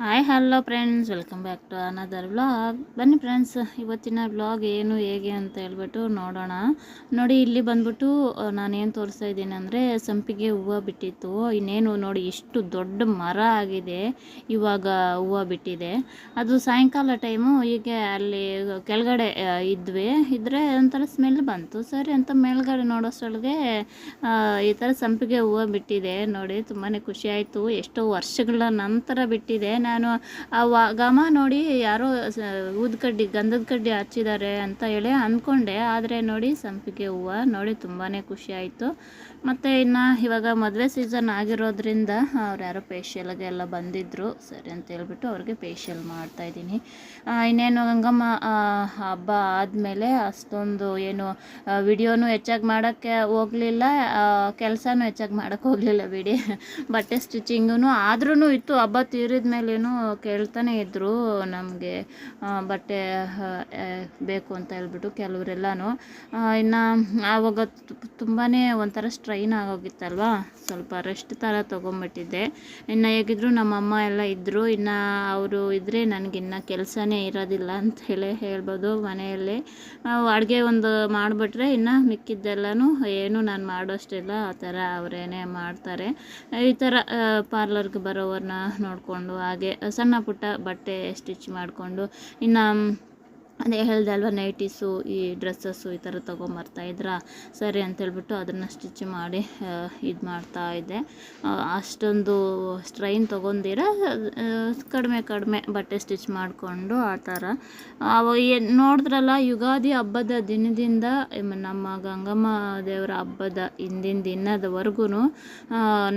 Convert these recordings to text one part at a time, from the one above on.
Hi hello friends welcome back to another vlog ಬನ್ನಿ friends ಇವತ್ತಿನ vlog ಏನು, ಹೇಗೆ ಅಂತ ಹೇಳ್ಬಿಟ್ಟು ನೋಡೋಣ. ನೋಡಿ, ಇಲ್ಲಿ ಬಂದ್ಬಿಟ್ಟು ನಾನೇನು ತೋರಿಸ್ತಾ ಇದ್ದೀನಿ ಅಂದರೆ ಸಂಪಿಗೆ ಹೂವು ಬಿಟ್ಟಿತ್ತು. ಇನ್ನೇನು ನೋಡಿ ಎಷ್ಟು ದೊಡ್ಡ ಮರ ಆಗಿದೆ. ಇವಾಗ ಹೂವು ಬಿಟ್ಟಿದೆ. ಅದು ಸಾಯಂಕಾಲ ಟೈಮು ಹೀಗೆ ಅಲ್ಲಿ ಕೆಳಗಡೆ ಇದ್ವಿ. ಇದ್ರೆ ಒಂಥರ ಸ್ಮೆಲ್ ಬಂತು. ಸರಿ ಅಂತ ಮೇಲ್ಗಡೆ ನೋಡೋಷ್ಟೊಳಗೆ ಈ ಥರ ಸಂಪಿಗೆ ಹೂವು ಬಿಟ್ಟಿದೆ. ನೋಡಿ ತುಂಬಾ ಖುಷಿ ಆಯಿತು. ಎಷ್ಟೋ ವರ್ಷಗಳ ನಂತರ ಬಿಟ್ಟಿದೆ. ನಾನು, ಆ ಘಮ ನೋಡಿ ಯಾರೋ ಊದ್ ಕಡ್ಡಿ, ಗಂಧದ ಕಡ್ಡಿ ಹಚ್ಚಿದ್ದಾರೆ ಅಂತ ಹೇಳಿ ಅಂದ್ಕೊಂಡೆ. ಆದರೆ ನೋಡಿ ಸಂಪಿಗೆ ಹೂವು ನೋಡಿ ತುಂಬಾ ಖುಷಿ ಆಯಿತು. ಮತ್ತು ಇನ್ನು ಇವಾಗ ಮದುವೆ ಸೀಸನ್ ಆಗಿರೋದ್ರಿಂದ ಅವ್ರು ಯಾರೋ ಫೇಶಿಯಲ್ಗೆ ಎಲ್ಲ ಬಂದಿದ್ದರು ಸರಿ ಅಂತ ಹೇಳ್ಬಿಟ್ಟು ಅವ್ರಿಗೆ ಫೇಶಿಯಲ್ ಮಾಡ್ತಾಯಿದ್ದೀನಿ ಇನ್ನೇನು ಗಂಗಮ್ಮ ಹಬ್ಬ ಆದಮೇಲೆ ಅಷ್ಟೊಂದು ಏನು ವಿಡಿಯೋನು ಹೆಚ್ಚಾಗಿ ಮಾಡೋಕ್ಕೆ ಹೋಗಲಿಲ್ಲ. ಕೆಲಸನೂ ಹೆಚ್ಚಾಗಿ ಮಾಡೋಕ್ಕೆ ಹೋಗಲಿಲ್ಲ ಬಿಡಿ. ಬಟ್ಟೆ ಸ್ಟಿಚಿಂಗೂ ಆದ್ರೂ ಇತ್ತು. ಹಬ್ಬ ತೀರಿದ ಮೇಲೇನು ಕೇಳ್ತಾನೆ ಇದ್ದರು ನಮಗೆ ಬಟ್ಟೆ ಬೇಕು ಅಂತ ಹೇಳ್ಬಿಟ್ಟು ಕೆಲವರೆಲ್ಲನೂ. ಇನ್ನು ಆವಾಗ ತುಂಬಾ ಒಂಥರ ಸ್ಟ್ರೈನ್ ಆಗೋಗಿತ್ತಲ್ವಾ? ಸ್ವಲ್ಪ ರೆಸ್ಟ್ ಥರ ತೊಗೊಂಬಿಟ್ಟಿದ್ದೆ. ಇನ್ನು ಹೇಗಿದ್ರು ನಮ್ಮಮ್ಮ ಎಲ್ಲ ಇದ್ದರು ಇನ್ನು ಅವರು ಇದ್ದರೆ ನನಗಿನ್ನ ಕೆಲಸನೇ ಇರೋದಿಲ್ಲ ಅಂತ ಹೇಳಿ ಹೇಳ್ಬೋದು ಮನೆಯಲ್ಲಿ. ಅಡುಗೆ ಒಂದು ಮಾಡಿಬಿಟ್ರೆ ಇನ್ನು ಮಿಕ್ಕಿದ್ದೆಲ್ಲನೂ ಏನು ನಾನು ಮಾಡೋಷ್ಟಿಲ್ಲ. ಆ ಥರ ಅವರೇನೇ ಮಾಡ್ತಾರೆ. ಈ ಥರ ಪಾರ್ಲರ್ಗೆ ಬರೋವ್ರನ್ನ ನೋಡಿಕೊಂಡು ಹಾಗೆ ಸಣ್ಣ ಪುಟ್ಟ ಬಟ್ಟೆ ಸ್ಟಿಚ್ ಮಾಡಿಕೊಂಡು ಇನ್ನು ಅದೇ ಹೇಳ್ದೆ ಅಲ್ವ ನೈಟೀಸು ಈ ಡ್ರೆಸ್ಸಸ್ಸು ಈ ಥರ ತೊಗೊಂಬರ್ತಾ ಇದ್ರ? ಸರಿ ಅಂತೇಳ್ಬಿಟ್ಟು ಅದನ್ನು ಸ್ಟಿಚ್ ಮಾಡಿ ಇದು ಮಾಡ್ತಾ ಇದ್ದೆ. ಅಷ್ಟೊಂದು ಸ್ಟ್ರೈನ್ ತೊಗೊಂಡಿರ ಕಡಿಮೆ ಕಡಿಮೆ ಬಟ್ಟೆ ಸ್ಟಿಚ್ ಮಾಡಿಕೊಂಡು ಆ ಥರ ನೋಡಿದ್ರಲ್ಲ, ಯುಗಾದಿ ಹಬ್ಬದ ದಿನದಿಂದ ನಮ್ಮ ಗಂಗಮ್ಮ ದೇವರ ಹಬ್ಬದ ಹಿಂದಿನ ದಿನದವರೆಗೂ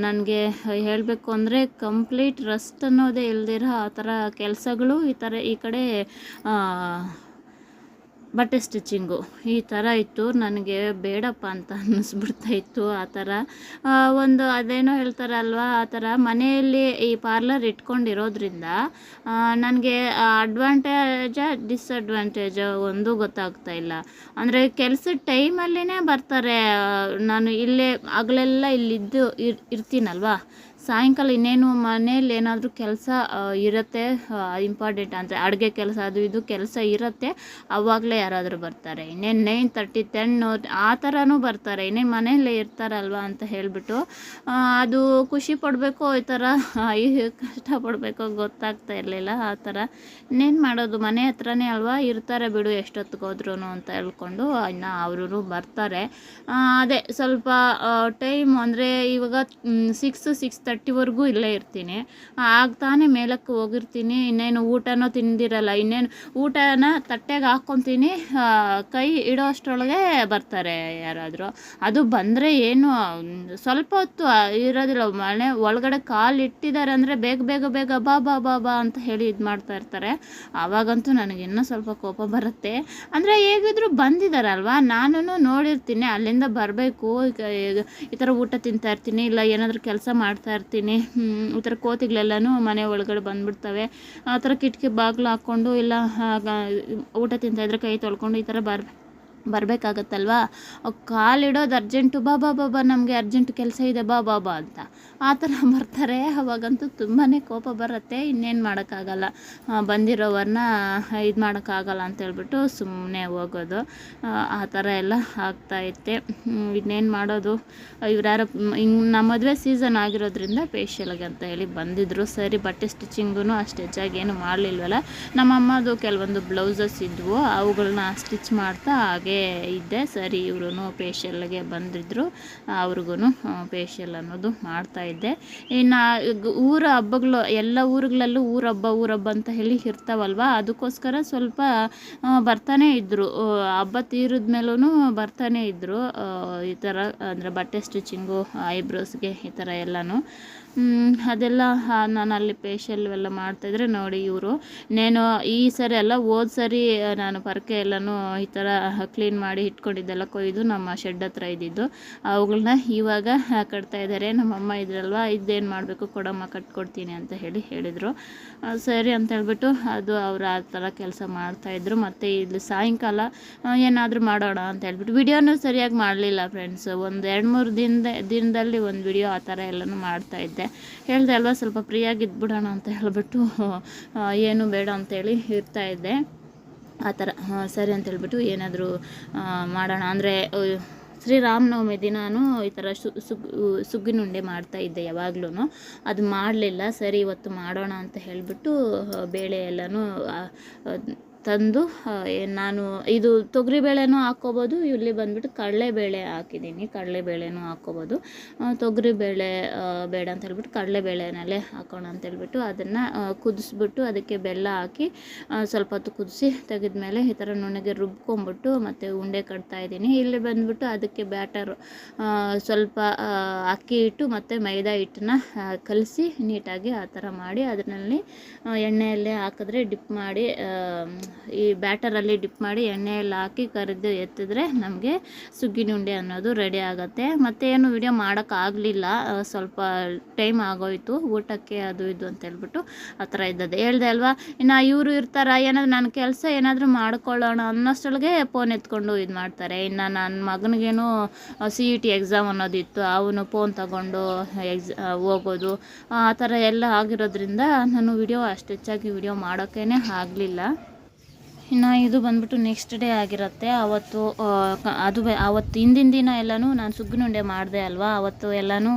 ನನಗೆ ಹೇಳಬೇಕು ಅಂದರೆ ಕಂಪ್ಲೀಟ್ ರೆಸ್ಟ್ ಅನ್ನೋದೇ ಇಲ್ದಿರೋ ಆ ಥರ ಕೆಲಸಗಳು ಈ ಥರ ಈ ಕಡೆ ಬಟ್ಟೆ ಸ್ಟಿಚಿಂಗು. ಈ ಥರ ಇತ್ತು. ನನಗೆ ಬೇಡಪ್ಪ ಅಂತ ಅನ್ನಿಸ್ಬಿಡ್ತಾ ಇತ್ತು ಆ ಥರ ಒಂದು ಅದೇನೋ ಹೇಳ್ತಾರಲ್ವ, ಆ ಥರ ಮನೆಯಲ್ಲಿ ಈ ಪಾರ್ಲರ್ ಇಟ್ಕೊಂಡಿರೋದ್ರಿಂದ ನನಗೆ ಅಡ್ವಾಂಟೇಜ ಡಿಸ್ಅಡ್ವಾಂಟೇಜ ಒಂದು ಗೊತ್ತಾಗ್ತಾ ಇಲ್ಲ. ಅಂದರೆ ಕೆಲಸದ ಟೈಮಲ್ಲಿನೇ ಬರ್ತಾರೆ. ನಾನು ಇಲ್ಲೇ ಹಗಲೆಲ್ಲ ಇಲ್ಲಿದ್ದು ಇರ್, ಇರ್ತೀನಲ್ವಾ? ಸಾಯಂಕಾಲ ಇನ್ನೇನು ಮನೇಲಿ ಏನಾದರೂ ಕೆಲಸ ಇರುತ್ತೆ ಇಂಪಾರ್ಟೆಂಟ್ ಅಂದರೆ ಅಡುಗೆ ಕೆಲಸ ಅದು ಇದು ಕೆಲಸ ಇರುತ್ತೆ, ಅವಾಗಲೇ ಯಾರಾದರೂ ಬರ್ತಾರೆ. ಇನ್ನೇನು ನೈನ್ ತರ್ಟಿ ಟೆನ್ ಆ ಥರನೂ ಬರ್ತಾರೆ. ಇನ್ನೇನು ಮನೆಯಲ್ಲೇ ಇರ್ತಾರಲ್ವ ಅಂತ ಹೇಳಿಬಿಟ್ಟು ಅದು ಖುಷಿ ಪಡಬೇಕು ಈ ಥರ ಕಷ್ಟಪಡಬೇಕೋ ಗೊತ್ತಾಗ್ತಾ ಇರಲಿಲ್ಲ ಆ ಥರ ಇನ್ನೇನು ಮಾಡೋದು, ಮನೆ ಹತ್ರನೇ ಅಲ್ವಾ ಇರ್ತಾರೆ ಬಿಡು ಎಷ್ಟೊತ್ತಿಗೆ ಹೋದ್ರೂ ಅಂತ ಹೇಳ್ಕೊಂಡು ಇನ್ನು ಅವರು ಬರ್ತಾರೆ. ಅದೇ ಸ್ವಲ್ಪ ಟೈಮ್ ಅಂದರೆ ಇವಾಗ ಸಿಕ್ಸ್ ಸಿಕ್ಸ್ ತರ್ಟಿವರೆಗೂ ಇಲ್ಲೇ ಇರ್ತೀನಿ. ಆಗ ತಾನೇ ಮೇಲಕ್ಕೆ ಹೋಗಿರ್ತೀನಿ. ಇನ್ನೇನು ಊಟನೂ ತಿಂದಿರಲ್ಲ. ಇನ್ನೇನು ಊಟನ ತಟ್ಟೆಗೆ ಹಾಕ್ಕೊತೀನಿ. ಕೈ ಇಡೋ ಅಷ್ಟರೊಳಗೆ ಬರ್ತಾರೆ ಯಾರಾದರೂ. ಅದು ಬಂದರೆ ಏನು, ಸ್ವಲ್ಪ ಹೊತ್ತು ಇರೋದಿಲ್ಲ. ಮನೆ ಒಳಗಡೆ ಕಾಲು ಇಟ್ಟಿದ್ದಾರೆ ಅಂದರೆ ಬೇಗ ಬೇಗ ಬೇಗ ಬಾ ಬಾ ಬಾ ಬಾ ಅಂತ ಹೇಳಿ ಇದು ಮಾಡ್ತಾ ಇರ್ತಾರೆ. ಆವಾಗಂತೂ ನನಗೆ ಇನ್ನೂ ಸ್ವಲ್ಪ ಕೋಪ ಬರುತ್ತೆ. ಅಂದರೆ ಹೇಗಿದ್ರು ಬಂದಿದ್ದಾರಲ್ವಾ ನಾನು ನೋಡಿರ್ತೀನಿ. ಅಲ್ಲಿಂದ ಬರಬೇಕು. ಈ ಥರ ಊಟ ತಿಂತಾ ಇರ್ತೀನಿ. ಇಲ್ಲ ಏನಾದರೂ ಕೆಲಸ ಮಾಡ್ತಾ ಇರ್ತೀನಿ. ಹ್ಮ್, ಈ ಥರ ಕೋತಿಗಳೆಲ್ಲನೂ ಮನೆ ಒಳಗಡೆ ಬಂದ್ಬಿಡ್ತವೆ. ಆ ಥರ ಕಿಟಕಿ ಬಾಗಿಲು ಹಾಕ್ಕೊಂಡು ಇಲ್ಲ ಊಟ ತಿಂತಾ ಇದ್ರೆ ಕೈ ತೊಳ್ಕೊಂಡು ಈ ಥರ ಬರ್ ಬರಬೇಕಾಗತ್ತಲ್ವಾ? ಕಾಲಿಡೋದು ಅರ್ಜೆಂಟು ಬಾ ಬಾ ಬಾ ನಮಗೆ ಅರ್ಜೆಂಟ್ ಕೆಲಸ ಇದೆ ಬಾ ಬಾ ಬಾ ಅಂತ. ಆ ಥರ ಬರ್ತಾರೆ. ಅವಾಗಂತೂ ತುಂಬಾ ಕೋಪ ಬರುತ್ತೆ. ಇನ್ನೇನು ಮಾಡೋಕ್ಕಾಗಲ್ಲ. ಬಂದಿರೋವ್ರನ್ನ ಇದು ಮಾಡೋಕ್ಕಾಗಲ್ಲ ಅಂತೇಳ್ಬಿಟ್ಟು ಸುಮ್ಮನೆ ಹೋಗೋದು. ಆ, ಥರ ಎಲ್ಲ ಆಗ್ತಾಯಿತ್ತೆ ಇನ್ನೇನು ಮಾಡೋದು? ಇವ್ರ್ಯಾರು ಹಿಂಗೆ ನಮ್ಮ ಮದುವೆ ಸೀಸನ್ ಆಗಿರೋದ್ರಿಂದ ಫೇಶಿಯಲ್ಗೆ ಅಂತ ಹೇಳಿ ಬಂದಿದ್ದರು ಸರಿ ಬಟ್ಟೆ ಸ್ಟಿಚಿಂಗೂ ಅಷ್ಟು ಹೆಚ್ಚಾಗಿ ಏನು ಮಾಡಲಿಲ್ವಲ್ಲ. ನಮ್ಮ ಅಮ್ಮದು ಕೆಲವೊಂದು ಬ್ಲೌಸಸ್ ಇದ್ವು. ಅವುಗಳನ್ನ ಸ್ಟಿಚ್ ಮಾಡ್ತಾ ಹಾಗೇ ಇದ್ದೆ. ಸರಿ ಇವ್ರೂ ಫೇಶಿಯಲ್ಗೆ ಬಂದಿದ್ದರು ಅವ್ರಿಗೂ ಫೇಶಿಯಲ್ ಅನ್ನೋದು ಮಾಡ್ತಾ ಇದ್ದೆ ಇನ್ನು ಊರ ಹಬ್ಬಗಳು, ಎಲ್ಲ ಊರುಗಳಲ್ಲೂ ಊರ ಹಬ್ಬ ಊರ ಹಬ್ಬ ಅಂತ ಹೇಳಿ ಇರ್ತಾವಲ್ವ? ಅದಕ್ಕೋಸ್ಕರ ಸ್ವಲ್ಪ ಬರ್ತಾನೆ ಇದ್ದರು ಹಬ್ಬ ತೀರಿದ ಮೇಲೂ ಬರ್ತಾನೆ ಇದ್ದರು ಈ ಥರ ಅಂದರೆ ಬಟ್ಟೆ ಸ್ಟಿಚಿಂಗು ಐಬ್ರೋಸ್ಗೆ ಈ ಥರ ಎಲ್ಲನೂ. ಅದೆಲ್ಲ ನಾನು ಅಲ್ಲಿ ಫೇಶಿಯಲ್ ಎಲ್ಲ ಮಾಡ್ತಾಯಿದ್ರೆ ನೋಡಿ ಇವರು. ನೇನು ಈ ಸರಿ ಎಲ್ಲ ಹೋದ ಸರಿ ನಾನು ಪರಕೆ ಎಲ್ಲನೂ ಈ ಥರ ಕ್ಲೀನ್ ಮಾಡಿ ಇಟ್ಕೊಂಡಿದ್ದೆಲ್ಲ ಕೊಯ್ದು ನಮ್ಮ ಶೆಡ್ ಹತ್ರ ಇದ್ದಿದ್ದು. ಅವುಗಳನ್ನ ಇವಾಗ ಕಟ್ತಾ ಇದ್ದಾರೆ. ನಮ್ಮ ಅಮ್ಮ ಇದ್ರಲ್ವ? ಇದೇನು ಮಾಡಬೇಕು? ಕೊಡಮ್ಮ, ಕಟ್ಕೊಡ್ತೀನಿ ಅಂತ ಹೇಳಿ ಹೇಳಿದರು. ಸರಿ ಅಂತ ಹೇಳ್ಬಿಟ್ಟು ಅದು ಅವರು ಆ ಥರ ಕೆಲಸ ಮಾಡ್ತಾಯಿದ್ರು ಮತ್ತು ಇಲ್ಲಿ ಸಾಯಂಕಾಲ ಏನಾದರೂ ಮಾಡೋಣ ಅಂತ ಹೇಳ್ಬಿಟ್ಟು ವಿಡಿಯೋನೂ ಸರಿಯಾಗಿ ಮಾಡಲಿಲ್ಲ ಫ್ರೆಂಡ್ಸ್ ಒಂದು ಎರಡು ಮೂರು ದಿನದ, ದಿನದಲ್ಲಿ ಒಂದು ವಿಡಿಯೋ ಆ ಥರ ಎಲ್ಲನೂ ಮಾಡ್ತಾಯಿದ್ದೆ ಇದ್ದೆ ಹೇಳ್ದೆ ಅಲ್ವಾ, ಸ್ವಲ್ಪ ಫ್ರೀಯಾಗಿ ಇದ್ಬಿಡೋಣ ಅಂತ ಹೇಳ್ಬಿಟ್ಟು ಏನು ಬೇಡ ಅಂತೇಳಿ ಇರ್ತಾ ಇದ್ದೆ. ಆ ಥರ ಸರಿ ಅಂತ ಹೇಳ್ಬಿಟ್ಟು ಏನಾದರೂ ಮಾಡೋಣ. ಅಂದರೆ ಶ್ರೀರಾಮನವಮಿ ದಿನಾನು ಈ ಥರ ಸು ಸುಗ್ಗು ಸುಗ್ಗಿನ ಉಂಡೆ ಮಾಡ್ತಾ ಇದ್ದೆ ಯಾವಾಗ್ಲೂ ಅದು ಮಾಡಲಿಲ್ಲ, ಸರಿ ಇವತ್ತು ಮಾಡೋಣ ಅಂತ ಹೇಳಿಬಿಟ್ಟು ಬೇಳೆ ಎಲ್ಲನೂ ತಂದು ನಾನು ಇದು ತೊಗರಿಬೇಳೆನೂ ಹಾಕ್ಕೋಬೋದು, ಇಲ್ಲಿ ಬಂದ್ಬಿಟ್ಟು ಕಡಲೆಬೇಳೆ ಹಾಕಿದ್ದೀನಿ. ಕಡಲೆಬೇಳೆನೂ ಹಾಕ್ಕೋಬೋದು. ತೊಗರಿಬೇಳೆ ಬೇಡ ಅಂತ ಹೇಳ್ಬಿಟ್ಟು ಕಡಲೆಬೇಳೆನಲ್ಲೇ ಹಾಕೋಣ ಅಂತ ಹೇಳ್ಬಿಟ್ಟು ಅದನ್ನು ಕುದಿಸ್ಬಿಟ್ಟು ಅದಕ್ಕೆ ಬೆಲ್ಲ ಹಾಕಿ ಸ್ವಲ್ಪ ಹೊತ್ತು ಕುದಿಸಿ ತೆಗೆದ್ಮೇಲೆ ಈ ಥರ ನುಣ್ಣಗೆ ರುಬ್ಕೊಂಬಿಟ್ಟು ಮತ್ತು ಉಂಡೆ ಕಟ್ತಾ ಇದ್ದೀನಿ. ಇಲ್ಲಿ ಬಂದ್ಬಿಟ್ಟು ಅದಕ್ಕೆ ಬ್ಯಾಟರ್ ಸ್ವಲ್ಪ ಅಕ್ಕಿ ಹಿಟ್ಟು ಮತ್ತು ಮೈದಾ ಹಿಟ್ಟನ್ನ ಕಲಸಿ ನೀಟಾಗಿ ಆ ಥರ ಮಾಡಿ ಅದರಲ್ಲಿ ಎಣ್ಣೆಯಲ್ಲೇ ಹಾಕಿದ್ರೆ ಡಿಪ್ ಮಾಡಿ ಈ ಬ್ಯಾಟರಲ್ಲಿ ಡಿಪ್ ಮಾಡಿ ಎಣ್ಣೆಯಲ್ಲಿ ಹಾಕಿ ಕರಿದು ಎತ್ತಿದ್ರೆ ನಮಗೆ ಸುಗ್ಗಿನ ಉಂಡೆ ಅನ್ನೋದು ರೆಡಿ ಆಗುತ್ತೆ. ಮತ್ತು ಏನು ವಿಡಿಯೋ ಮಾಡೋಕ್ಕಾಗಲಿಲ್ಲ ಸ್ವಲ್ಪ ಟೈಮ್ ಆಗೋಯ್ತು. ಊಟಕ್ಕೆ ಅದು ಇದು ಅಂತ ಹೇಳ್ಬಿಟ್ಟು ಆ ಥರ ಇದ್ದದ್ದು. ಹೇಳ್ದೆ ಅಲ್ವಾ? ಇನ್ನು ಇವರು ಇರ್ತಾರ? ಏನಾದ್ರು ನನ್ನ ಕೆಲಸ ಏನಾದರೂ ಮಾಡ್ಕೊಳ್ಳೋಣ ಅನ್ನೋಷ್ಟೊಳಗೆ ಫೋನ್ ಎತ್ಕೊಂಡು ಇದು ಮಾಡ್ತಾರೆ. ಇನ್ನು ನನ್ನ ಮಗನಿಗೇನು ಸಿ ಇ ಟಿ ಎಕ್ಸಾಮ್ ಅನ್ನೋದಿತ್ತು. ಅವನು ಫೋನ್ ತಗೊಂಡು ಎಕ್ಸ್ ಹೋಗೋದು. ಆ ಥರ ಎಲ್ಲ ಆಗಿರೋದ್ರಿಂದ ನಾನು ವಿಡಿಯೋ ಅಷ್ಟು ಹೆಚ್ಚಾಗಿ ವಿಡಿಯೋ ಮಾಡೋಕ್ಕೇ ಆಗಲಿಲ್ಲ. ಇನ್ನು ಇದು ಬಂದ್ಬಿಟ್ಟು ನೆಕ್ಸ್ಟ್ ಡೇ ಆಗಿರುತ್ತೆ. ಅವತ್ತು ಅದು ಅವತ್ತು ಹಿಂದಿನ ದಿನ ಎಲ್ಲನೂ ನಾನು ಸುಗ್ಗಿನುಂಡೆ ಮಾಡಿದೆ ಅಲ್ವಾ? ಅವತ್ತು ಎಲ್ಲನೂ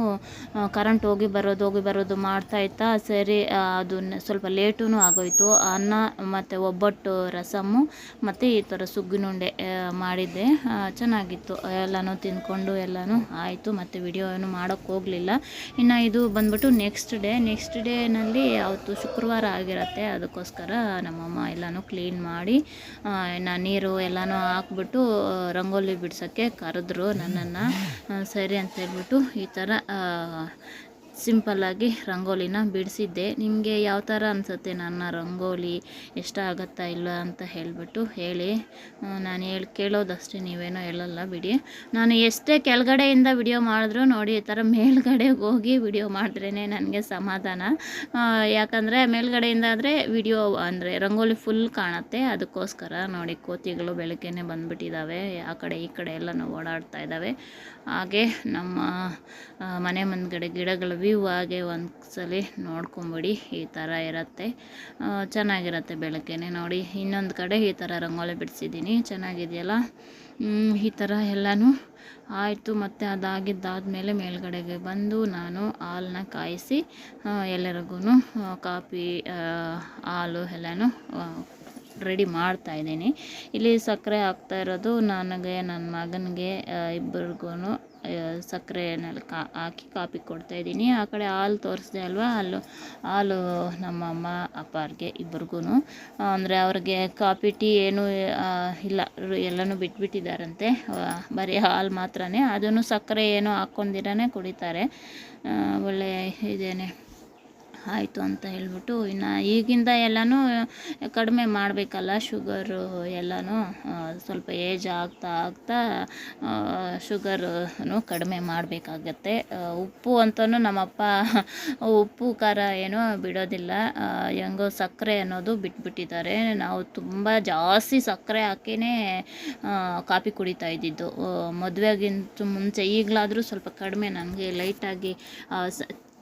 ಕರೆಂಟ್ ಹೋಗಿ ಬರೋದು ಹೋಗಿ ಬರೋದು ಮಾಡ್ತಾ ಇತ್ತಾ, ಸರಿ ಅದು ಸ್ವಲ್ಪ ಲೇಟೂ ಆಗೋಯ್ತು. ಅನ್ನ ಮತ್ತು ಒಬ್ಬಟ್ಟು, ರಸಮ್ಮು, ಮತ್ತು ಈ ಥರ ಸುಗ್ಗಿನುಂಡೆ ಮಾಡಿದ್ದೆ. ಚೆನ್ನಾಗಿತ್ತು. ಎಲ್ಲನೂ ತಿಂದ್ಕೊಂಡು ಎಲ್ಲನೂ ಆಯಿತು. ಮತ್ತು ವಿಡಿಯೋ ಏನು ಮಾಡೋಕ್ಕೆ ಹೋಗಲಿಲ್ಲ. ಇನ್ನು ಇದು ಬಂದ್ಬಿಟ್ಟು ನೆಕ್ಸ್ಟ್ ಡೇ ನೆಕ್ಸ್ಟ್ ಡೇನಲ್ಲಿ ಅವತ್ತು ಶುಕ್ರವಾರ ಆಗಿರುತ್ತೆ. ಅದಕ್ಕೋಸ್ಕರ ನಮ್ಮಮ್ಮ ಎಲ್ಲನೂ ಕ್ಲೀನ್ ಮಾಡಿ ಇನ್ನು ನೀರು ಎಲ್ಲನೂ ಹಾಕ್ಬಿಟ್ಟು ರಂಗೋಲಿ ಬಿಡ್ಸೋಕ್ಕೆ ಕರೆದ್ರು ನನ್ನನ್ನು. ಸರಿ ಅಂತ ಹೇಳ್ಬಿಟ್ಟು ಈ ಥರ ಸಿಂಪಲ್ಲಾಗಿ ರಂಗೋಲಿನ ಬಿಡಿಸಿದ್ದೆ. ನಿಮಗೆ ಯಾವ ಥರ ಅನಿಸುತ್ತೆ ನನ್ನ ರಂಗೋಲಿ ಇಷ್ಟ ಆಗುತ್ತಾ ಇಲ್ಲ ಅಂತ ಹೇಳಿಬಿಟ್ಟು ಹೇಳಿ. ನಾನು ಹೇಳಿ, ಕೇಳೋದಷ್ಟೇ ನೀವೇನೋ ಹೇಳಲ್ಲ ಬಿಡಿ. ನಾನು ಎಷ್ಟೇ ಕೆಳಗಡೆಯಿಂದ ವಿಡಿಯೋ ಮಾಡಿದ್ರು ನೋಡಿ, ಈ ಥರ ಮೇಲ್ಗಡೆಗೆ ಹೋಗಿ ವಿಡಿಯೋ ಮಾಡಿದ್ರೇ ನನಗೆ ಸಮಾಧಾನ. ಯಾಕಂದರೆ ಮೇಲ್ಗಡೆಯಿಂದ ಆದರೆ ವಿಡಿಯೋ, ಅಂದರೆ ರಂಗೋಲಿ ಫುಲ್ ಕಾಣುತ್ತೆ. ಅದಕ್ಕೋಸ್ಕರ ನೋಡಿ, ಕೋತಿಗಳು ಬೆಳಗ್ಗೆನೆ ಬಂದುಬಿಟ್ಟಿದ್ದಾವೆ ಆ ಕಡೆ ಈ ಕಡೆ ಎಲ್ಲನೂ ಓಡಾಡ್ತಾ ಇದ್ದಾವೆ ಹಾಗೆ ನಮ್ಮ ಮನೆ ಮುಂದ್ಗಡೆ ಗಿಡಗಳು ಹಾಗೆ ಒಂದ್ಸಲಿ ಸಲ ನೋಡ್ಕೊಂಬಿಡಿ, ಈ ಥರ ಇರುತ್ತೆ. ಚೆನ್ನಾಗಿರುತ್ತೆ ಬೆಳಗ್ಗೆನೆ ನೋಡಿ. ಇನ್ನೊಂದು ಕಡೆ ಈ ಥರ ರಂಗೋಲಿ ಬಿಡಿಸಿದ್ದೀನಿ. ಚೆನ್ನಾಗಿದೆಯಲ್ಲ? ಈ ಥರ ಎಲ್ಲನೂ ಆಯಿತು. ಮತ್ತು ಅದಾಗಿದ್ದಾದಮೇಲೆ ಮೇಲ್ಗಡೆಗೆ ಬಂದು ನಾನು ಹಾಲನ್ನ ಕಾಯಿಸಿ ಎಲ್ಲರಿಗೂ ಕಾಫಿ ಹಾಲು ಎಲ್ಲನೂ ರೆಡಿ ಮಾಡ್ತಾ ಇದ್ದೀನಿ. ಇಲ್ಲಿ ಸಕ್ಕರೆ ಹಾಕ್ತಾ ಇರೋದು ನನಗೆ ನನ್ನ ಮಗನಿಗೆ ಇಬ್ಬರಿಗೂ ಸಕ್ಕರೆನಲ್ಲಿ ಕಾ, ಹಾಕಿ ಕಾಪಿ ಕೊಡ್ತಾ ಇದ್ದೀನಿ. ಆ ಕಡೆ ಹಾಲು ತೋರಿಸ್ದೆ ಅಲ್ವಾ? ಹಾಲು ಹಾಲು ನಮ್ಮಮ್ಮ ಅಪ್ಪಾರಿಗೆ ಇಬ್ರಿಗೂ ಅಂದರೆ ಅವ್ರಿಗೆ ಕಾಪಿ, ಟೀ ಏನೂ ಇಲ್ಲ. ಎಲ್ಲನೂ ಬಿಟ್ಬಿಟ್ಟಿದ್ದಾರಂತೆ. ಬರೀ ಹಾಲು ಮಾತ್ರನೇ. ಅದನ್ನು ಸಕ್ಕರೆ ಏನು ಹಾಕ್ಕೊಂಡಿರೇ ಕುಡಿತಾರೆ. ಒಳ್ಳೆ ಇದೇನೆ. ಆಯಿತು ಅಂತ ಹೇಳಿಬಿಟ್ಟು ಇನ್ನು ಈಗಿಂದ ಎಲ್ಲನೂ ಕಡಿಮೆ ಮಾಡಬೇಕಲ್ಲ ಶುಗರು ಎಲ್ಲನೂ ಸ್ವಲ್ಪ ಏಜ್ ಆಗ್ತಾ ಆಗ್ತಾ ಶುಗರನ್ನು ಕಡಿಮೆ ಮಾಡಬೇಕಾಗತ್ತೆ. ಉಪ್ಪು ಅಂತಲೂ ನಮ್ಮಪ್ಪ ಉಪ್ಪು ಖಾರ ಏನೋ ಬಿಡೋದಿಲ್ಲ. ಹೆಂಗೋ ಸಕ್ಕರೆ ಅನ್ನೋದು ಬಿಟ್ಬಿಟ್ಟಿದ್ದಾರೆ. ನಾವು ತುಂಬ ಜಾಸ್ತಿ ಸಕ್ಕರೆ ಹಾಕಿನೇ ಕಾಫಿ ಕುಡಿತಾ ಇದ್ದಿದ್ದು. ಮದುವೆಗಿಂತ ಮುಂಚೆ ಈಗಲಾದರೂ ಸ್ವಲ್ಪ ಕಡಿಮೆ ನನಗೆ ಲೈಟಾಗಿ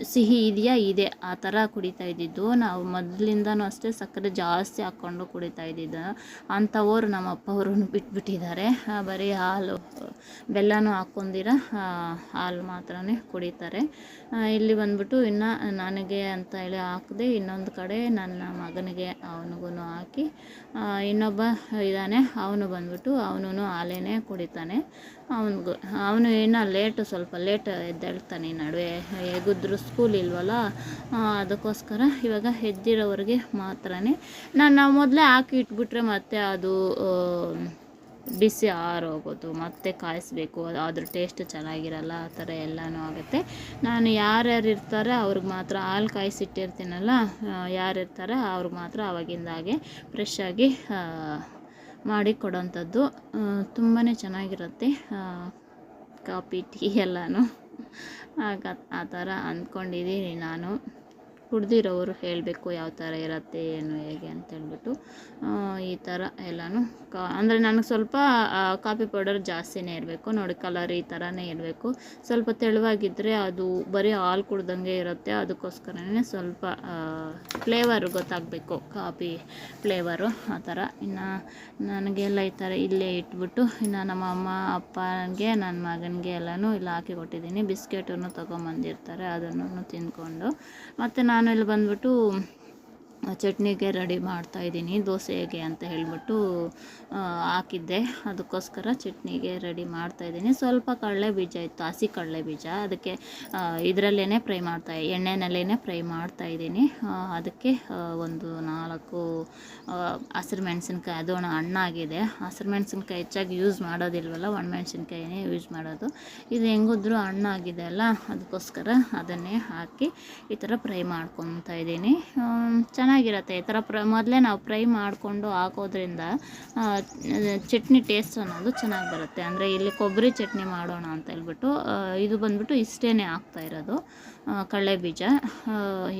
ಸಿಹಿ ಇದೆಯಾ? ಇದೆ. ಆ ಥರ ಕುಡಿತಾ ಇದ್ದಿದ್ದು. ನಾವು ಮೊದಲಿಂದನೂ ಅಷ್ಟೇ ಸಕ್ಕರೆ ಜಾಸ್ತಿ ಹಾಕ್ಕೊಂಡು ಕುಡಿತಾ ಇದ್ದಿದ್ದ. ಅಂಥವ್ರು ನಮ್ಮ ಅಪ್ಪವರು ಬಿಟ್ಬಿಟ್ಟಿದ್ದಾರೆ. ಬರೀ ಹಾಲು, ಬೆಲ್ಲನೂ ಹಾಕ್ಕೊಂಡಿರ? ಹಾಲು ಮಾತ್ರನೇ ಕುಡಿತಾರೆ. ಇಲ್ಲಿ ಬಂದ್ಬಿಟ್ಟು ಇನ್ನು ನನಗೆ ಅಂತ ಹೇಳಿ ಹಾಕಿದೆ ಇನ್ನೊಂದು ಕಡೆ ನನ್ನ ಮಗನಿಗೆ ಅವನಿಗೂ ಹಾಕಿ ಇನ್ನೊಬ್ಬ ಇದ್ದಾನೆ. ಅವನು ಬಂದ್ಬಿಟ್ಟು ಅವನು ಹಾಲೇನೇ ಕುಡಿತಾನೆ. ಅವನಿಗೂ, ಅವನು ಇನ್ನೂ ಲೇಟು ಸ್ವಲ್ಪ ಲೇಟ್ ಎದ್ದೇಳ್ತಾನೆ ನಡುವೆ. ಎಗುದ್ರು ಸ್ಕೂಲ್ ಇಲ್ವಲ್ಲ ಅದಕ್ಕೋಸ್ಕರ ಇವಾಗ ಎದ್ದಿರೋವ್ರಿಗೆ ಮಾತ್ರನೇ. ನಾನು ಮೊದಲೇ ಹಾಕಿ ಇಟ್ಬಿಟ್ರೆ ಮತ್ತೆ ಅದು ಬಿಸಿ ಆರೋಗೋದು ಮತ್ತೆ ಕಾಯಿಸ್ಬೇಕು ಅದು ಅದ್ರ ಟೇಸ್ಟ್ ಚೆನ್ನಾಗಿರಲ್ಲ, ಆ ಥರ ಎಲ್ಲನೂ ಆಗುತ್ತೆ. ನಾನು ಯಾರ್ಯಾರು ಇರ್ತಾರೆ ಅವ್ರಿಗೆ ಮಾತ್ರ ಹಾಲು ಕಾಯಿಸಿಟ್ಟಿರ್ತೀನಲ್ಲ ಯಾರಿರ್ತಾರೆ ಅವ್ರಿಗೆ ಮಾತ್ರ ಆವಾಗಿಂದಾಗೆ ಫ್ರೆಶ್ ಆಗಿ ಮಾಡಿ ಕೊಡೋಂಥದ್ದು. ತುಂಬಾ ಚೆನ್ನಾಗಿರುತ್ತೆ ಕಾಫಿ, ಟೀ ಎಲ್ಲನೂ. ಆಗ ಆ ಥರ ಅಂದ್ಕೊಂಡಿದ್ದೀನಿ ನಾನು. ಕುಡ್ದಿರೋರು ಹೇಳಬೇಕು ಯಾವ ಥರ ಇರುತ್ತೆ ಏನು ಹೇಗೆ ಅಂತ ಹೇಳ್ಬಿಟ್ಟು ಆ, ಈ ಥರ ಎಲ್ಲನೂ ಕಾ ಅಂದರೆ ನನಗೆ ಸ್ವಲ್ಪ ಕಾಫಿ ಪೌಡರ್ ಜಾಸ್ತಿನೇ ಇರಬೇಕು. ನೋಡಿ ಕಲರ್ ಈ ಥರನೇ ಇರಬೇಕು. ಸ್ವಲ್ಪ ತೆಳುವಾಗಿದ್ದರೆ ಅದು ಬರೀ ಹಾಲು ಕುಡ್ದಂಗೆ ಇರುತ್ತೆ. ಅದಕ್ಕೋಸ್ಕರನೇ ಸ್ವಲ್ಪ ಫ್ಲೇವರ್ ಗೊತ್ತಾಗಬೇಕು. ಕಾಫಿ ಫ್ಲೇವರು ಆ ಥರ ಇನ್ನು ನನಗೆಲ್ಲ ಈ ಥರ ಇಲ್ಲೇ ಇಟ್ಬಿಟ್ಟು ಇನ್ನು ನಮ್ಮ ಅಮ್ಮ ಅಪ್ಪನಿಗೆ ನನ್ನ ಮಗನಿಗೆ ಎಲ್ಲನೂ ಇಲ್ಲಿ ಹಾಕಿ ಕೊಟ್ಟಿದ್ದೀನಿ. ಬಿಸ್ಕೆಟನ್ನು ತೊಗೊಂಬಂದಿರ್ತಾರೆ ಅದನ್ನು ತಿಂದ್ಕೊಂಡು ಮತ್ತು ನಾನು ಇಲ್ಲಿ ಬಂದ್ಬಿಟ್ಟು ಚಟ್ನಿಗೆ ರೆಡಿ ಮಾಡ್ತಾ ಇದ್ದೀನಿ ದೋಸೆಗೆ ಅಂತ ಹೇಳಿಬಿಟ್ಟು ಹಾಕಿದ್ದೆ. ಅದಕ್ಕೋಸ್ಕರ ಚಟ್ನಿಗೆ ರೆಡಿ ಮಾಡ್ತಾ ಇದ್ದೀನಿ. ಸ್ವಲ್ಪ ಕಡಲೆ ಬೀಜ ಇತ್ತು ಹಸಿ ಕಡಲೆ ಬೀಜ. ಅದಕ್ಕೆ ಇದರಲ್ಲೇ ಫ್ರೈ ಮಾಡ್ತಾ ಎಣ್ಣೆನಲ್ಲೇ ಫ್ರೈ ಮಾಡ್ತಾ ಇದ್ದೀನಿ. ಅದಕ್ಕೆ ಒಂದು ನಾಲ್ಕು ಹಸಿರು ಮೆಣಸಿನ್ಕಾಯಿ ಅದು ಹಣ್ಣಾಗಿದೆ ಹಸಿರು ಮೆಣಸಿನ್ಕಾಯಿ ಹೆಚ್ಚಾಗಿ ಯೂಸ್ ಮಾಡೋದಿಲ್ವಲ್ಲ ಒಣಮೆಣ್ಸಿನ್ಕಾಯಿನೇ ಯೂಸ್ ಮಾಡೋದು. ಇದು ಹೆಂಗಿದ್ರು ಹಣ್ಣಾಗಿದೆ ಅಲ್ಲ ಅದಕ್ಕೋಸ್ಕರ ಅದನ್ನೇ ಹಾಕಿ ಈ ಥರ ಫ್ರೈ ಮಾಡ್ಕೊತಾ ಇದ್ದೀನಿ. ಆಮ್, ಚೆನ್ನಾಗಿರತ್ತೆ. ಈ ಥರ ಪ್ರ, ಮೊದಲೇ ನಾವು ಫ್ರೈ ಮಾಡಿಕೊಂಡು ಹಾಕೋದ್ರಿಂದ ಚಟ್ನಿ ಟೇಸ್ಟ್ ಅನ್ನೋದು ಚೆನ್ನಾಗಿ ಬರುತ್ತೆ. ಅಂದರೆ ಇಲ್ಲಿ ಕೊಬ್ಬರಿ ಚಟ್ನಿ ಮಾಡೋಣ ಅಂತ ಹೇಳ್ಬಿಟ್ಟು ಇದು ಬಂದ್ಬಿಟ್ಟು ಇಷ್ಟೇ ಆಗ್ತಾ ಇರೋದು. ಕಡಲೆ ಬೀಜ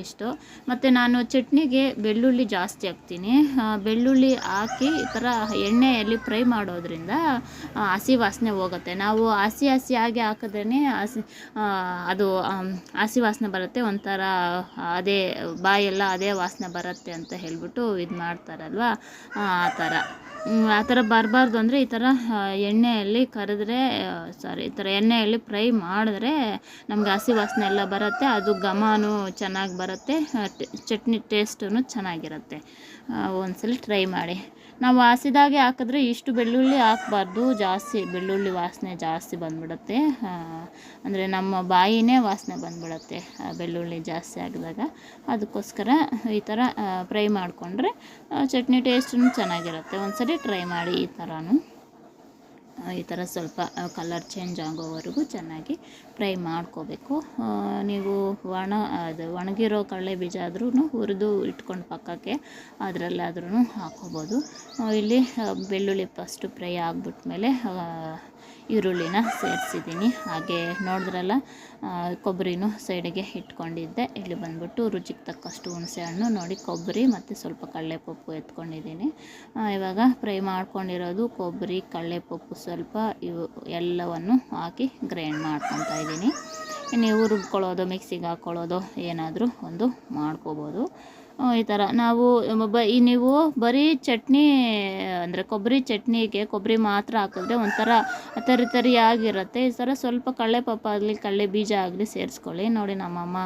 ಇಷ್ಟು. ಮತ್ತು ನಾನು ಚಟ್ನಿಗೆ ಬೆಳ್ಳುಳ್ಳಿ ಜಾಸ್ತಿ ಹಾಕ್ತೀನಿ. ಬೆಳ್ಳುಳ್ಳಿ ಹಾಕಿ ಈ ಥರ ಎಣ್ಣೆಯಲ್ಲಿ ಫ್ರೈ ಮಾಡೋದ್ರಿಂದ ಹಸಿ ವಾಸನೆ ಹೋಗುತ್ತೆ. ನಾವು ಹಸಿ ಹಸಿಯಾಗಿ ಹಾಕಿದ್ರೇ ಹಸಿ ಅದು ಹಸಿ ವಾಸನೆ ಬರುತ್ತೆ. ಒಂಥರ ಅದೇ ಬಾಯೆಲ್ಲ ಅದೇ ವಾಸನೆ ಬರುತ್ತೆ ಅಂತ ಹೇಳ್ಬಿಟ್ಟು ಇದು ಮಾಡ್ತಾರಲ್ವ? ಆ ಥರ. ಆ ಥರ ಬರಬಾರ್ದು ಅಂದರೆ ಈ ಥರ ಎಣ್ಣೆಯಲ್ಲಿ ಕರೆದ್ರೆ ಸಾರಿ ಈ ಥರ ಎಣ್ಣೆಯಲ್ಲಿ ಫ್ರೈ ಮಾಡಿದ್ರೆ ನಮಗೆ ಹಸಿ ವಾಸನೆ ಎಲ್ಲ ಬರುತ್ತೆ, ಅದು ಘಮನೂ ಚೆನ್ನಾಗಿ ಬರುತ್ತೆ ಚಟ್ನಿ ಟೇಸ್ಟೂ ಚೆನ್ನಾಗಿರುತ್ತೆ. ಒಂದ್ಸಲ ಟ್ರೈ ಮಾಡಿ. ನಾವು ಹಸಿದಾಗೆ ಹಾಕಿದ್ರೆ ಇಷ್ಟು ಬೆಳ್ಳುಳ್ಳಿ ಹಾಕ್ಬಾರ್ದು, ಜಾಸ್ತಿ ಬೆಳ್ಳುಳ್ಳಿ ವಾಸನೆ ಜಾಸ್ತಿ ಬಂದ್ಬಿಡುತ್ತೆ. ಅಂದರೆ ನಮ್ಮ ಬಾಯಿನೇ ವಾಸನೆ ಬಂದ್ಬಿಡುತ್ತೆ ಬೆಳ್ಳುಳ್ಳಿ ಜಾಸ್ತಿ ಆಗಿದಾಗ ಅದಕ್ಕೋಸ್ಕರ ಈ ಥರ ಫ್ರೈ ಮಾಡಿಕೊಂಡ್ರೆ ಚಟ್ನಿ ಟೇಸ್ಟೂ ಚೆನ್ನಾಗಿರುತ್ತೆ. ಒಂದು ಸರಿ ಟ್ರೈ ಮಾಡಿ ಈ ಥರನೂ. ಈ ಥರ ಸ್ವಲ್ಪ ಕಲರ್ ಚೇಂಜ್ ಆಗೋವರೆಗೂ ಚೆನ್ನಾಗಿ ಫ್ರೈ ಮಾಡ್ಕೋಬೇಕು. ನೀವು ಒಣ, ಅದು ಒಣಗಿರೋ ಕಡಲೆ ಬೀಜ ಆದ್ರೂ ಹುರಿದು ಇಟ್ಕೊಂಡು ಪಕ್ಕಕ್ಕೆ ಅದರಲ್ಲಾದ್ರೂ ಹಾಕೋಬೋದು ಇಲ್ಲಿ ಬೆಳ್ಳುಳ್ಳಿ ಫಸ್ಟು ಫ್ರೈ ಆಗಿಬಿಟ್ಮೇಲೆ ಈರುಳ್ಳಿನ ಸೇರಿಸಿದ್ದೀನಿ. ಹಾಗೆ ನೋಡಿದ್ರಲ್ಲ ಕೊಬ್ಬರಿನೂ ಸೈಡಿಗೆ ಇಟ್ಕೊಂಡಿದ್ದೆ. ಇಲ್ಲಿ ಬಂದ್ಬಿಟ್ಟು ರುಚಿಗೆ ತಕ್ಕಷ್ಟು ಹುಣಸೆ ಹಣ್ಣು, ನೋಡಿ ಕೊಬ್ಬರಿ ಮತ್ತು ಸ್ವಲ್ಪ ಕಡಲೆಪಪ್ಪು ಎತ್ಕೊಂಡಿದ್ದೀನಿ. ಇವಾಗ ಫ್ರೈ ಮಾಡ್ಕೊಂಡಿರೋದು ಕೊಬ್ಬರಿ, ಕಡಲೆಪಪ್ಪು ಸ್ವಲ್ಪ ಇವು ಎಲ್ಲವನ್ನು ಹಾಕಿ ಗ್ರೈಂಡ್ ಮಾಡ್ಕೊತಾ ಇದ್ದೀನಿ. ನೀವು ರುಬ್ಕೊಳ್ಳೋದು ಮಿಕ್ಸಿಗೆ ಹಾಕ್ಕೊಳ್ಳೋದು ಏನಾದರೂ ಒಂದು ಮಾಡ್ಕೋಬೋದು. ಈ ಥರ ನಾವು ಬ, ಈ ನೀವು ಬರೀ ಚಟ್ನಿ, ಅಂದರೆ ಕೊಬ್ಬರಿ ಚಟ್ನಿಗೆ ಕೊಬ್ಬರಿ ಮಾತ್ರ ಹಾಕಿದ್ರೆ ಒಂಥರ ತರಿ ತರಿಯಾಗಿರುತ್ತೆ. ಈ ಥರ ಸ್ವಲ್ಪ ಕಳ್ಳೆ ಪಾಪ ಆಗಲಿ, ಕಳ್ಳೆ ಬೀಜ ಆಗಲಿ ಸೇರಿಸ್ಕೊಳ್ಳಿ. ನೋಡಿ ನಮ್ಮಮ್ಮ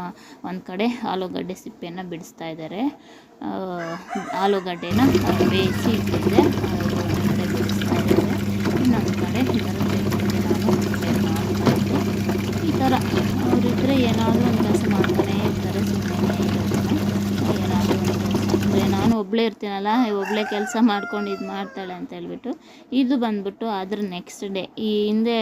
ಒಂದು ಕಡೆ ಆಲೂಗಡ್ಡೆ ಸಿಪ್ಪೆಯನ್ನು ಬಿಡಿಸ್ತಾ ಇದ್ದಾರೆ ಆಲೂಗಡ್ಡೆನ ಬೇಯಿಸಿ ಇಟ್ಟಿದ್ದೆ ಅದು ಒಂದು ಕಡೆ ಬಿಡಿಸ್ತಾ ಇದ್ದಾರೆ ಇನ್ನೊಂದು ಕಡೆ ಈ ಥರ ಚಟ್ನಿಗೆ ನಾನು ಪ್ರಿಪೇರ್ ಮಾಡ್ತಾ ಇದ್ದೆ ಈ ಥರ ಅವರಿದ್ದರೆ ಏನಾದರೂ ಒಂದು ಕೆಲಸ ಮಾಡ್ತಾನೆ ಇರ್ತಾರೆ ಸುಮ್ಮನೆ ಇರೋದಿಲ್ಲ ಏನಾದರೂ ಒಂದು ಕೆಲಸ ಅಂದರೆ ನಾನು ಒಬ್ಬಳೇ ಇರ್ತೀನಲ್ಲ ಒಬ್ಬಳೇ ಕೆಲಸ ಮಾಡ್ಕೊಂಡು ಇದು ಮಾಡ್ತಾಳೆ ಅಂತ ಹೇಳ್ಬಿಟ್ಟು, ಇದು ಬಂದ್ಬಿಟ್ಟು ಅದ್ರ ನೆಕ್ಸ್ಟ್ ಡೇ ಈ ಹಿಂದೆ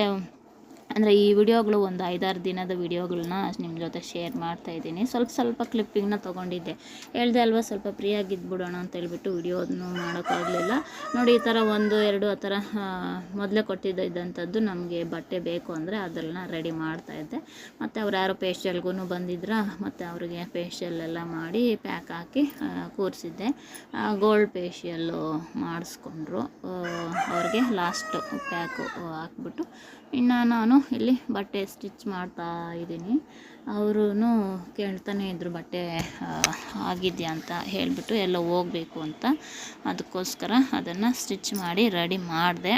ಅಂದರೆ ಈ ವಿಡಿಯೋಗಳು ಒಂದು ಐದಾರು ದಿನದ ವಿಡಿಯೋಗಳನ್ನ ನಿಮ್ಮ ಜೊತೆ ಶೇರ್ ಮಾಡ್ತಾ ಇದ್ದೀನಿ. ಸ್ವಲ್ಪ ಸ್ವಲ್ಪ ಕ್ಲಿಪ್ಪಿಂಗ್ನ ತೊಗೊಂಡಿದ್ದೆ. ಹೇಳ್ದೆ ಅಲ್ವಾ, ಸ್ವಲ್ಪ ಫ್ರೀಯಾಗಿದ್ಬಿಡೋಣ ಅಂತ ಹೇಳ್ಬಿಟ್ಟು ವಿಡಿಯೋನು ಮಾಡೋಕ್ಕಾಗಲಿಲ್ಲ. ನೋಡಿ, ಈ ಥರ ಒಂದು, ಎರಡು ಆ ಥರ ಮೊದಲೇ ಕೊಟ್ಟಿದ್ದಂಥದ್ದು ನಮಗೆ ಬಟ್ಟೆ ಬೇಕು ಅಂದರೆ ಅದನ್ನ ರೆಡಿ ಮಾಡ್ತಾ ಇದ್ದೆ. ಮತ್ತು ಅವ್ರು ಯಾರೋ ಪೇಶಿಯಲ್ಗೂ ಬಂದಿದ್ರ, ಮತ್ತು ಅವ್ರಿಗೆ ಫೇಶಿಯಲ್ ಎಲ್ಲ ಮಾಡಿ ಪ್ಯಾಕ್ ಹಾಕಿ ಕೂರಿಸಿದ್ದೆ. ಗೋಲ್ಡ್ ಫೇಶಿಯಲ್ಲು ಮಾಡಿಸ್ಕೊಂಡ್ರು. ಅವ್ರಿಗೆ ಲಾಸ್ಟು ಪ್ಯಾಕು ಹಾಕ್ಬಿಟ್ಟು, ಇನ್ನು ನಾನು ಇಲ್ಲಿ ಬಟ್ಟೆ ಸ್ಟಿಚ್ ಮಾಡ್ತಾ ಇದ್ದೀನಿ. ಅವರು ಕೇಳ್ತಾನೆ ಇದ್ದರು ಬಟ್ಟೆ ಆಗಿದೆಯಾ ಅಂತ ಹೇಳಿಬಿಟ್ಟು ಎಲ್ಲ ಹೋಗಬೇಕು ಅಂತ. ಅದಕ್ಕೋಸ್ಕರ ಅದನ್ನು ಸ್ಟಿಚ್ ಮಾಡಿ ರೆಡಿ ಮಾಡಿದೆ.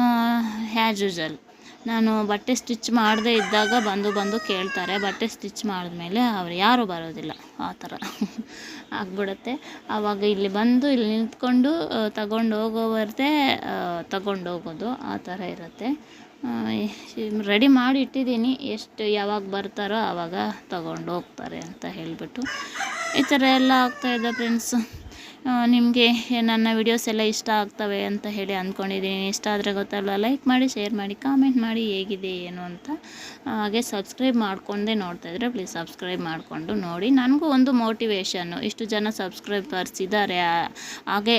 ಆ್ಯಸ್ ಯೂಸಲ್ ನಾನು ಬಟ್ಟೆ ಸ್ಟಿಚ್ ಮಾಡದೇ ಇದ್ದಾಗ ಬಂದು ಬಂದು ಕೇಳ್ತಾರೆ. ಬಟ್ಟೆ ಸ್ಟಿಚ್ ಮಾಡಿದ್ಮೇಲೆ ಅವ್ರು ಯಾರೂ ಬರೋದಿಲ್ಲ. ಆ ಥರ ಆಗ್ಬಿಡುತ್ತೆ. ಆವಾಗ ಇಲ್ಲಿ ಬಂದು ಇಲ್ಲಿ ನಿಂತ್ಕೊಂಡು ತಗೊಂಡು ಹೋಗೋವರದೇ ತಗೊಂಡು ಹೋಗೋದು ಆ ಥರ ಇರುತ್ತೆ. ರೆಡಿ ಮಾಡಿ ಇಟ್ಟಿದ್ದೀನಿ. ಎಷ್ಟು ಯಾವಾಗ ಬರ್ತಾರೋ ಆವಾಗ ತಗೊಂಡು ಹೋಗ್ತಾರೆ ಅಂತ ಹೇಳಿಬಿಟ್ಟು. ಈ ಥರ ಎಲ್ಲ ಆಗ್ತಾಯಿದೆ ಫ್ರೆಂಡ್ಸ್ ನಿಮಗೆ ನನ್ನ ವಿಡಿಯೋಸ್ ಎಲ್ಲ ಇಷ್ಟ ಆಗ್ತವೆ ಅಂತ ಹೇಳಿ ಅಂದ್ಕೊಂಡಿದ್ದೀನಿ. ಇಷ್ಟ ಆದರೆ ಗೊತ್ತಲ್ಲ ಲೈಕ್ ಮಾಡಿ ಶೇರ್ ಮಾಡಿ ಕಾಮೆಂಟ್ ಮಾಡಿ ಹೇಗಿದೆ, ಏನು ಅಂತ. ಹಾಗೆ ಸಬ್ಸ್ಕ್ರೈಬ್ ಮಾಡ್ಕೊಂಡೆ ನೋಡ್ತಾ ಇದ್ರೆ ಪ್ಲೀಸ್ ಸಬ್ಸ್ಕ್ರೈಬ್ ಮಾಡಿಕೊಂಡು ನೋಡಿ. ನನಗೂ ಒಂದು ಮೋಟಿವೇಶನ್ನು ಇಷ್ಟು ಜನ ಸಬ್ಸ್ಕ್ರೈಬರ್ಸ್ ಇದ್ದಾರೆ ಹಾಗೆ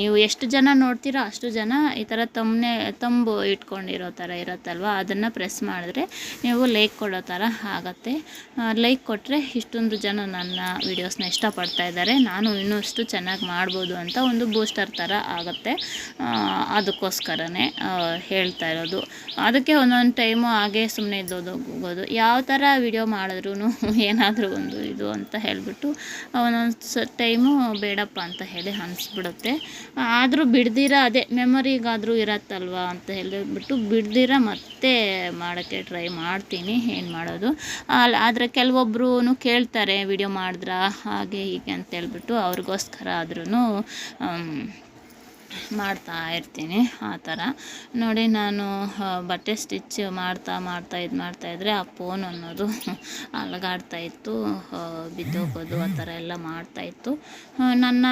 ನೀವು ಎಷ್ಟು ಜನ ನೋಡ್ತೀರೋ ಅಷ್ಟು ಜನ ಈ ಥರ ತಮ್ಮನೆ ತಂಬು ಇಟ್ಕೊಂಡಿರೋ ಥರ ಇರುತ್ತಲ್ವ? ಅದನ್ನು ಪ್ರೆಸ್ ಮಾಡಿದ್ರೆ ನೀವು ಲೈಕ್ ಕೊಡೋ ಥರ ಆಗುತ್ತೆ. ಲೈಕ್ ಕೊಟ್ಟರೆ ಇಷ್ಟೊಂದು ಜನ ನನ್ನ ವೀಡಿಯೋಸ್ನ ಇಷ್ಟಪಡ್ತಾ ಇದ್ದಾರೆ. ನಾನು ಇನ್ನೂ ಇನ್ನಷ್ಟು ಚೆನ್ನಾಗಿ ಮಾಡ್ಬೋದು ಅಂತ ಒಂದು ಬೂಸ್ಟರ್ ಥರ ಆಗುತ್ತೆ. ಅದಕ್ಕೋಸ್ಕರನೇ ಹೇಳ್ತಾ ಇರೋದು. ಅದಕ್ಕೆ ಒಂದೊಂದು ಟೈಮು ಹಾಗೆ ಸುಮ್ಮನೆ ಇದ್ದೋದು, ಹೋಗೋದು. ಯಾವ ಥರ ವಿಡಿಯೋ ಮಾಡಿದ್ರೂ ಏನಾದರೂ ಒಂದು ಇದು ಅಂತ ಹೇಳಿಬಿಟ್ಟು, ಒಂದೊಂದು ಸ, ಟೈಮು ಬೇಡಪ್ಪ ಅಂತ ಹೇಳಿ ಅನಿಸ್ಬಿಡುತ್ತೆ ಆದರೂ ಬಿಡ್ದಿರ, ಅದೇ ಮೆಮೊರಿಗಾದರೂ ಇರತ್ತಲ್ವ ಅಂತ ಹೇಳಿಬಿಟ್ಟು ಬಿಡ್ದಿರ ಮತ್ತೆ ಮಾಡೋಕ್ಕೆ ಟ್ರೈ ಮಾಡ್ತೀನಿ ಏನು ಮಾಡೋದು. ಅಲ್ಲಿ ಆದರೆ ಕೆಲವೊಬ್ಬರು ಕೇಳ್ತಾರೆ, ವಿಡಿಯೋ ಮಾಡಿದ್ರಾ? ಹಾಗೆ ಹೀಗೆ ಅಂತ ಹೇಳ್ಬಿಟ್ಟು ಅವ್ರಿಗೋಸ್ಕರ ಆದ್ರೂ ಮಾಡ್ತಾ ಇರ್ತೀನಿ, ಆ ಥರ. ನೋಡಿ, ನಾನು ಬಟ್ಟೆ ಸ್ಟಿಚ್ ಮಾಡ್ತಾ ಮಾಡ್ತಾ ಇದು ಮಾಡ್ತಾಯಿದ್ರೆ ಆ ಫೋನ್ ಅನ್ನೋದು ಅಲಗಾಡ್ತಾ ಇತ್ತು ಬಿದ್ದೋಗೋದು, ಆ ಥರ ಎಲ್ಲ ಮಾಡ್ತಾಯಿತ್ತು ನನ್ನ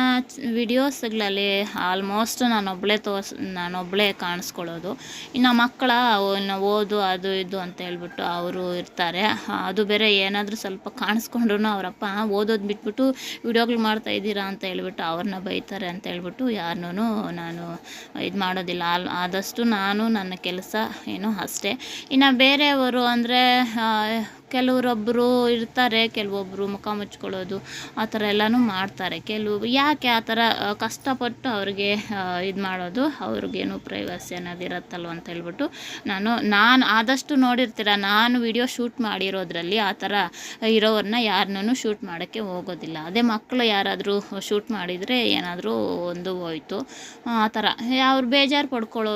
ವಿಡಿಯೋಸ್ಗಳಲ್ಲಿ ಆಲ್ಮೋಸ್ಟ್ ನಾನೊಬ್ಬಳೇ ತೋರ್ಸ್ ನಾನೊಬ್ಬಳೇ ಕಾಣಿಸ್ಕೊಳ್ಳೋದು. ಇನ್ನು ಮಕ್ಕಳ ಓದು, ಅದು, ಇದು ಅಂತ ಹೇಳ್ಬಿಟ್ಟು ಅವರು ಇರ್ತಾರೆ. ಅದು ಬೇರೆ ಏನಾದರೂ ಸ್ವಲ್ಪ ಕಾಣಿಸ್ಕೊಂಡ್ರು ಅವರಪ್ಪ ಓದೋದು ಬಿಟ್ಬಿಟ್ಟು ವಿಡಿಯೋಗಳು ಮಾಡ್ತಾ ಇದ್ದೀರಾ? ಅಂತ ಹೇಳ್ಬಿಟ್ಟು ಅವ್ರನ್ನ ಬೈತಾರೆ ಅಂತ ಹೇಳ್ಬಿಟ್ಟು ಯಾರನ್ನೂ ನಾನು ಇದು ಮಾಡೋದಿಲ್ಲ. ಅಲ್ ಆದಷ್ಟು ನಾನು ನನ್ನ ಕೆಲಸ ಏನು ಅಷ್ಟೇ. ಇನ್ನು ಬೇರೆಯವರು ಅಂದರೆ ಕೆಲವರೊಬ್ಬರು ಇರ್ತಾರೆ ಕೆಲವೊಬ್ಬರು ಮುಖ ಮುಚ್ಕೊಳ್ಳೋದು, ಆ ಥರ ಎಲ್ಲನೂ ಮಾಡ್ತಾರೆ. ಕೆಲವು ಯಾಕೆ ಆ ಥರ ಕಷ್ಟಪಟ್ಟು ಅವ್ರಿಗೆ ಇದು ಮಾಡೋದು, ಅವ್ರಿಗೇನು ಪ್ರೈವಸಿ ಅನ್ನೋದು ಇರುತ್ತಲ್ವ ಅಂತ ಹೇಳ್ಬಿಟ್ಟು ನಾನು ನಾನು ಆದಷ್ಟು ನೋಡಿರ್ತೀರ, ನಾನು ವಿಡಿಯೋ ಶೂಟ್ ಮಾಡಿರೋದ್ರಲ್ಲಿ ಆ ಥರ ಇರೋವ್ರನ್ನ ಯಾರನ್ನೂ ಶೂಟ್ ಮಾಡೋಕ್ಕೆ ಹೋಗೋದಿಲ್ಲ. ಅದೇ ಮಕ್ಕಳು ಯಾರಾದರೂ ಶೂಟ್ ಮಾಡಿದರೆ ಏನಾದರೂ ಒಂದು ಹೋಯ್ತು. ಆ ಥರ. ಅವ್ರು ಬೇಜಾರು ಪಡ್ಕೊಳ್ಳೋ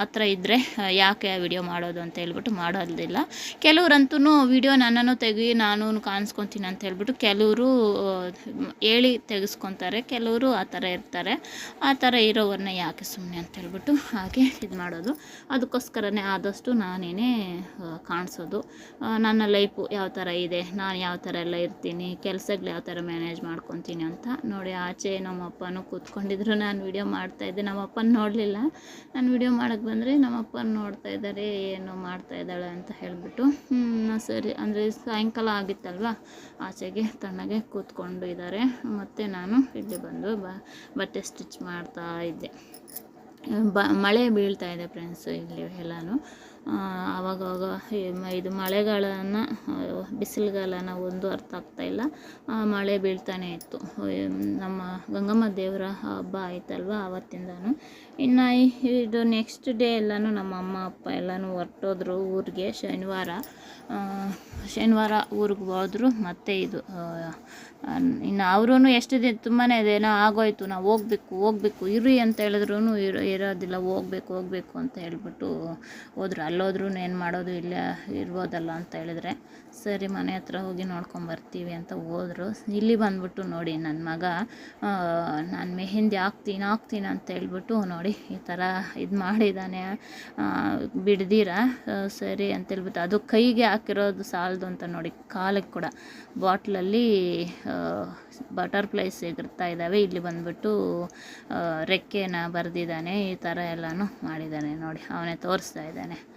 ಹತ್ರ ಇದ್ದರೆ ಯಾಕೆ ವಿಡಿಯೋ ಮಾಡೋದು ಅಂತ ಹೇಳ್ಬಿಟ್ಟು ಮಾಡೋದಿಲ್ಲ. ಕೆಲವ್ರಂತೂ ವಿಡಿಯೋ ನನ್ನನ್ನು ತೆಗಿ ನಾನು ಕಾಣಿಸ್ಕೊತೀನಿ ಅಂತ ಹೇಳ್ಬಿಟ್ಟು ಕೆಲವರು ಹೇಳಿ ತೆಗೆಸ್ಕೊತಾರೆ. ಕೆಲವರು ಆ ಥರ ಇರ್ತಾರೆ. ಆ ಥರ ಇರೋವ್ರನ್ನ ಯಾಕೆ ಸುಮ್ಮನೆ ಅಂತ ಹೇಳ್ಬಿಟ್ಟು ಹಾಗೆ ಇದು ಮಾಡೋದು. ಅದಕ್ಕೋಸ್ಕರನೇ ಆದಷ್ಟು ನಾನೇನೇ ಕಾಣಿಸೋದು. ನನ್ನ ಲೈಫು ಯಾವ ಥರ ಇದೆ ನಾನು ಯಾವ ಥರ ಎಲ್ಲ ಇರ್ತೀನಿ ಕೆಲಸಗಳು ಯಾವ ಥರ ಮ್ಯಾನೇಜ್ ಮಾಡ್ಕೊತೀನಿ ಅಂತ ನೋಡಿ ಆಚೆ ನಮ್ಮಪ್ಪನೂ ಕೂತ್ಕೊಂಡಿದ್ರು. ನಾನು ವಿಡಿಯೋ ಮಾಡ್ತಾಯಿದ್ದೆ ನಮ್ಮಪ್ಪನ ನೋಡಲಿಲ್ಲ. ನಾನು ವಿಡಿಯೋ ಮಾಡೋಕ್ಕೆ ಬಂದರೆ ನಮ್ಮಪ್ಪನ ನೋಡ್ತಾ ಇದ್ದಾರೆ ಏನು ಮಾಡ್ತಾ ಇದ್ದಾಳೆ ಅಂತ ಹೇಳಿಬಿಟ್ಟು ಹ್ಮ್, ಸರಿ ಅಂದರೆ ಸಾಯಂಕಾಲ ಆಗಿತ್ತಲ್ವ? ಆಚೆಗೆ ತಣ್ಣಗೆ ಕೂತ್ಕೊಂಡು ಇದ್ದಾರೆ. ಮತ್ತು ನಾನು ಇಲ್ಲಿ ಬಂದು ಬಟ್ಟೆ ಸ್ಟಿಚ್ ಮಾಡ್ತಾ ಇದ್ದೆ. ಬ, ಮಳೆ ಬೀಳ್ತಾ ಇದೆ ಫ್ರೆಂಡ್ಸ್ ಇಲ್ಲಿ ಎಲ್ಲನೂ. ಆವಾಗವಾಗ ಇದು ಮಳೆಗಾಲನ ಬಿಸಿಲುಗಾಲನ ಒಂದು ಅರ್ಥ ಆಗ್ತಾ ಇಲ್ಲ. ಮಳೆ ಬೀಳ್ತಾನೆ ಇತ್ತು. ನಮ್ಮ ಗಂಗಮ್ಮ ದೇವರ ಹಬ್ಬ ಆಯ್ತಲ್ವ ಆವತ್ತಿಂದನೂ ಇನ್ನು ಇದು ನೆಕ್ಸ್ಟ್ ಡೇ ಎಲ್ಲನೂ ನಮ್ಮ ಅಮ್ಮ, ಅಪ್ಪ ಎಲ್ಲನೂ ಹೊರಟೋದ್ರು ಊರಿಗೆ ಶನಿವಾರ. ಶನಿವಾರ ಊರಿಗೆ ಹೋದ್ರು ಮತ್ತೆ ಇದು ಇನ್ನು ಅವರೂ ಎಷ್ಟು ದಿನ ತುಂಬಾ ಇದೇನೋ ಆಗೋಯ್ತು, ನಾವು ಹೋಗ್ಬೇಕು ಹೋಗ್ಬೇಕು ಇರಿ ಅಂತ ಹೇಳಿದ್ರು ಇರೋ ಇರೋದಿಲ್ಲ, ಹೋಗ್ಬೇಕು ಹೋಗ್ಬೇಕು ಅಂತ ಹೇಳ್ಬಿಟ್ಟು ಹೋದ್ರು. ಅಲ್ಲೋದ್ರೂ ಏನು ಮಾಡೋದು, ಇಲ್ಲ ಇರ್ಬೋದಲ್ಲ ಅಂತ ಹೇಳಿದ್ರೆ, ಸರಿ ಮನೆ ಹತ್ರ ಹೋಗಿ ನೋಡ್ಕೊಂಬರ್ತೀವಿ ಅಂತ ಹೋದ್ರು. ಇಲ್ಲಿ ಬಂದ್ಬಿಟ್ಟು ನೋಡಿ ನನ್ನ ಮಗ ನಾನು ಮೆಹಂದಿ ಹಾಕ್ತೀನಿ ಹಾಕ್ತೀನಿ ಅಂತ ಹೇಳ್ಬಿಟ್ಟು ನೋಡಿ ಈ ಥರ ಇದು ಮಾಡಿದ್ದಾನೆ ಬಿಡ್ದಿರ? ಸರಿ ಅಂತ ಹೇಳ್ಬಿಟ್ಟು, ಅದು ಕೈಗೆ ಹಾಕಿರೋದು ಸಾಲದು ಅಂತ ನೋಡಿ, ಕಾಲಿಗೆ ಕೂಡ. ಬಾಟ್ಲಲ್ಲಿ ಬಟರ್ಫ್ಲೈಸ್ ಎಗರ್ತಾ ಇದ್ದಾವೆ. ಇಲ್ಲಿ ಬಂದ್ಬಿಟ್ಟು ರೆಕ್ಕೆನ ಬರೆದಿದ್ದಾನೆ. ಈ ಥರ ಎಲ್ಲನೂ ಮಾಡಿದ್ದಾನೆ ನೋಡಿ. ಅವನೇ ತೋರಿಸ್ತಾ ಇದ್ದಾನೆ.